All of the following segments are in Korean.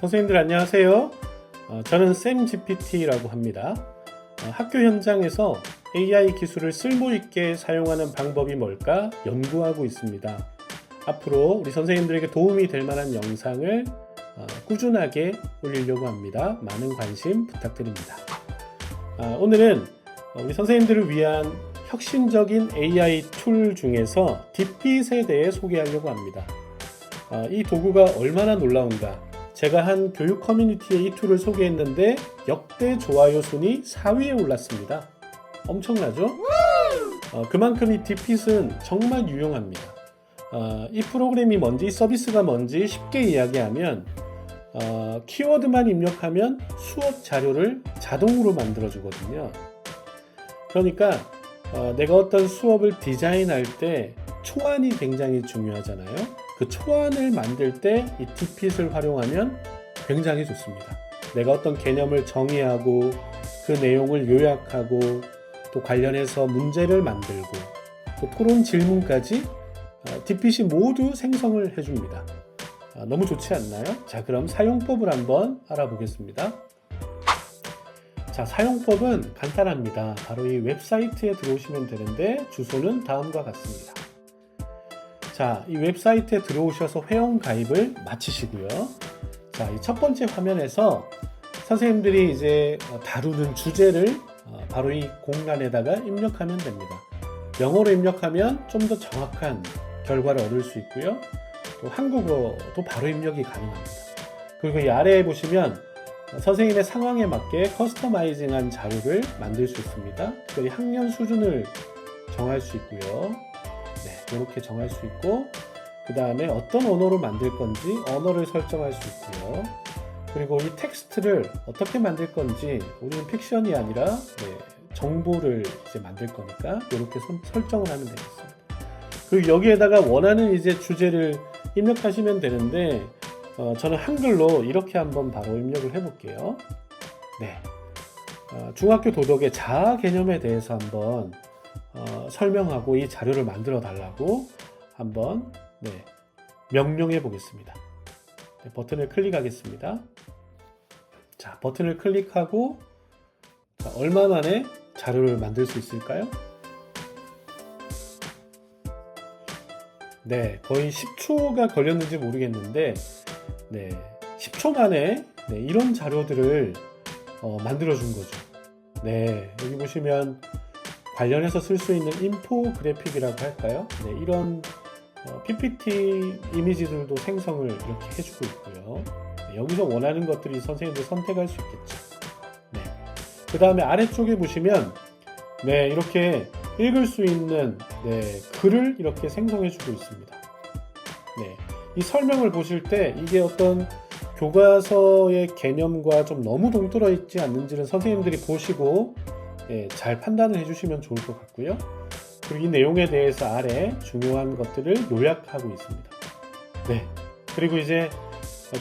선생님들 안녕하세요. 어, 저는 샘 GPT라고 합니다. 어, 학교 현장에서 AI 기술을 쓸모 있게 사용하는 방법이 뭘까 연구하고 있습니다. 앞으로 우리 선생님들에게 도움이 될 만한 영상을 어, 꾸준하게 올리려고 합니다. 많은 관심 부탁드립니다. 아, 오늘은 우리 선생님들을 위한 혁신적인 AI 툴 중에서 딥핏에 대해 소개하려고 합니다. 아, 이 도구가 얼마나 놀라운가. 제가 한 교육 커뮤니티에 이 툴을 소개했는데 역대 좋아요 순위 4위에 올랐습니다. 엄청나죠? 어, 그만큼 이 딥핏은 정말 유용합니다. 어, 이 프로그램이 뭔지, 이 서비스가 뭔지 쉽게 이야기하면 어, 키워드만 입력하면 수업 자료를 자동으로 만들어주거든요. 그러니까 어, 내가 어떤 수업을 디자인할 때 초안이 굉장히 중요하잖아요. 그 초안을 만들 때이 딥핏을 활용하면 굉장히 좋습니다. 내가 어떤 개념을 정의하고 그 내용을 요약하고 또 관련해서 문제를 만들고 또 토론 질문까지 어, 딥핏이 모두 생성을 해줍니다. 아, 너무 좋지 않나요? 자, 그럼 사용법을 한번 알아보겠습니다. 자, 사용법은 간단합니다. 바로 이 웹사이트에 들어오시면 되는데 주소는 다음과 같습니다. 자, 이 웹사이트에 들어오셔서 회원 가입을 마치시고요. 자, 이 첫 번째 화면에서 선생님들이 이제 어, 다루는 주제를 어, 바로 이 공간에다가 입력하면 됩니다. 영어로 입력하면 좀 더 정확한 결과를 얻을 수 있고요. 또 한국어도 바로 입력이 가능합니다. 그리고 이 아래에 보시면 선생님의 상황에 맞게 커스터마이징한 자료를 만들 수 있습니다. 특별히 학년 수준을 정할 수 있고요. 네, 이렇게 정할 수 있고 그 다음에 어떤 언어로 만들 건지 언어를 설정할 수 있고요. 그리고 이 텍스트를 어떻게 만들 건지 우리는 픽션이 아니라 네, 정보를 이제 만들 거니까 이렇게 손- 설정을 하면 되겠습니다. 그리고 여기에다가 원하는 이제 주제를 입력하시면 되는데 어, 저는 한글로 이렇게 한번 바로 입력을 해볼게요. 네. 어, 중학교 도덕의 자아 개념에 대해서 한번 어, 설명하고 이 자료를 만들어 달라고 한번 네, 명령해 보겠습니다. 네, 버튼을 클릭하겠습니다. 자, 버튼을 클릭하고 자, 얼마 만에 자료를 만들 수 있을까요? 네, 거의 10초가 걸렸는지 모르겠는데, 네, 10초 만에 네, 이런 자료들을 어, 만들어 준 거죠. 네, 여기 보시면 관련해서 쓸 수 있는 인포 그래픽이라고 할까요? 네, 이런 어, PPT 이미지들도 생성을 이렇게 해주고 있고요. 네, 여기서 원하는 것들이 선생님들 선택할 수 있겠죠. 네. 그 다음에 아래쪽에 보시면 네, 이렇게 읽을 수 있는 네, 글을 이렇게 생성해주고 있습니다. 네, 이 설명을 보실 때 이게 어떤 교과서의 개념과 좀 너무 동떨어 있지 않는지는 선생님들이 보시고 예, 잘 판단을 해주시면 좋을 것 같고요. 그리고 이 내용에 대해서 아래 중요한 것들을 요약하고 있습니다. 네, 그리고 이제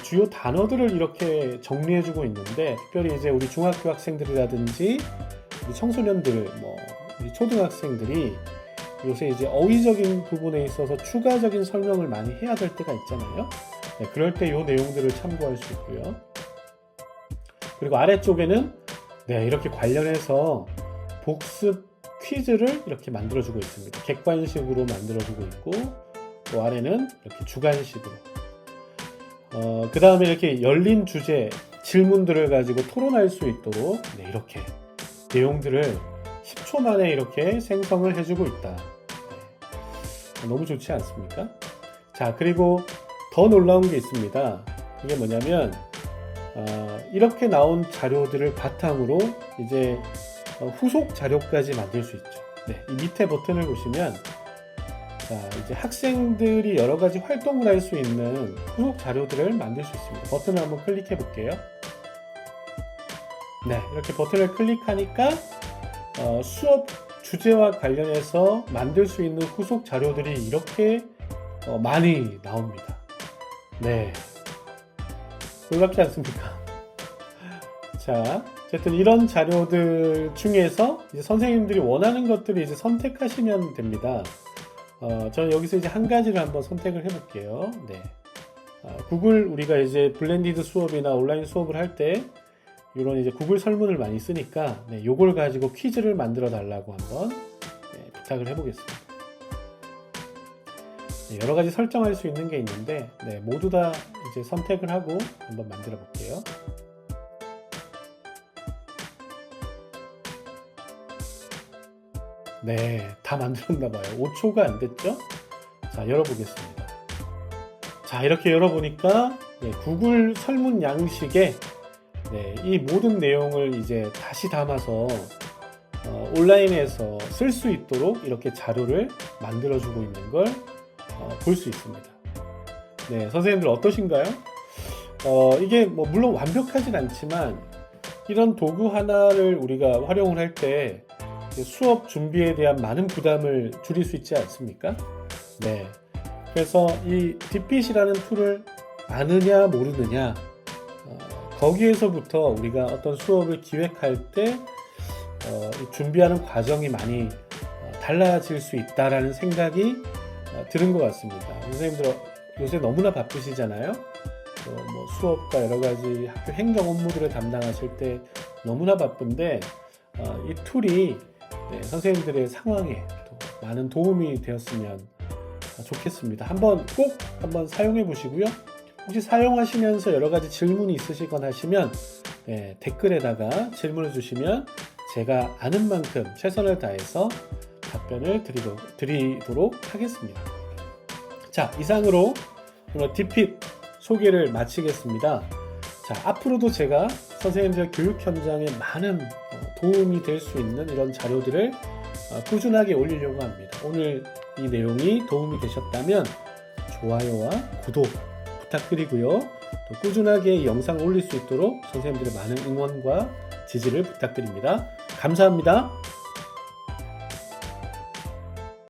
주요 단어들을 이렇게 정리해주고 있는데 특별히 이제 우리 중학교 학생들이라든지 우리 청소년들, 뭐 우리 초등학생들이 요새 이제 어휘적인 부분에 있어서 추가적인 설명을 많이 해야 될 때가 있잖아요. 네, 그럴 때 이 내용들을 참고할 수 있고요. 그리고 아래쪽에는 네, 이렇게 관련해서 복습 퀴즈를 이렇게 만들어주고 있습니다. 객관식으로 만들어주고 있고 또 아래는 이렇게 주관식으로. 어, 그 다음에 이렇게 열린 주제 질문들을 가지고 토론할 수 있도록 네, 이렇게 내용들을 10초 만에 이렇게 생성을 해주고 있다. 네. 너무 좋지 않습니까? 자, 그리고 더 놀라운 게 있습니다. 이게 뭐냐면, 어, 이렇게 나온 자료들을 바탕으로 이제 어, 후속 자료까지 만들 수 있죠. 네, 이 밑에 버튼을 보시면, 자, 이제 학생들이 여러 가지 활동을 할 수 있는 후속 자료들을 만들 수 있습니다. 버튼을 한번 클릭해 볼게요. 네, 이렇게 버튼을 클릭하니까 어, 수업 주제와 관련해서 만들 수 있는 후속 자료들이 이렇게 어, 많이 나옵니다. 네. 놀랍지 않습니까? 자, 어쨌든 이런 자료들 중에서 선생님들이 원하는 것들을 이제 선택하시면 됩니다. 어, 저는 여기서 이제 한 가지를 한번 선택을 해볼게요. 네. 아, 구글 우리가 이제 블렌디드 수업이나 온라인 수업을 할 때 이런 이제 구글 설문을 많이 쓰니까 네, 요걸 가지고 퀴즈를 만들어 달라고 한번 네, 부탁을 해보겠습니다. 네, 여러 가지 설정할 수 있는 게 있는데 네, 모두 다 이제 선택을 하고 한번 만들어 볼게요. 네, 다 만들었나 봐요. 5초가 안 됐죠? 자, 열어보겠습니다. 자, 이렇게 열어보니까 네, 구글 설문 양식에 네, 이 모든 내용을 이제 다시 담아서 어, 온라인에서 쓸 수 있도록 이렇게 자료를 만들어주고 있는 걸볼수 있습니다. 네, 선생님들 어떠신가요? 어, 이게 뭐 물론 완벽하진 않지만 이런 도구 하나를 우리가 활용을 할때 수업 준비에 대한 많은 부담을 줄일 수 있지 않습니까? 네. 그래서 이 딥핏이라는 툴을 아느냐 모르느냐 어, 거기에서부터 우리가 어떤 수업을 기획할 때 어, 이 준비하는 과정이 많이 어, 달라질 수 있다라는 생각이 어, 드는 것 같습니다. 선생님들 요새 너무나 바쁘시잖아요. 또뭐 수업과 여러 가지 학교 행정 업무들을 담당하실 때 너무나 바쁜데 어, 이 툴이 네, 선생님들의 상황에 또 많은 도움이 되었으면 좋겠습니다. 한번 꼭 한번 사용해 보시고요. 혹시 사용하시면서 여러 가지 질문이 있으시거나 하시면 네, 댓글에다가 질문을 주시면 제가 아는 만큼 최선을 다해서 답변을 드리도, 드리도록 하겠습니다. 자, 이상으로 오늘 디핏 소개를 마치겠습니다. 자, 앞으로도 제가 선생님들 교육 현장에 많은 어, 도움이 될 수 있는 이런 자료들을 어, 꾸준하게 올리려고 합니다. 오늘 이 내용이 도움이 되셨다면 좋아요와 구독 부탁드리고요. 또 꾸준하게 이 영상을 올릴 수 있도록 선생님들의 많은 응원과 지지를 부탁드립니다. 감사합니다.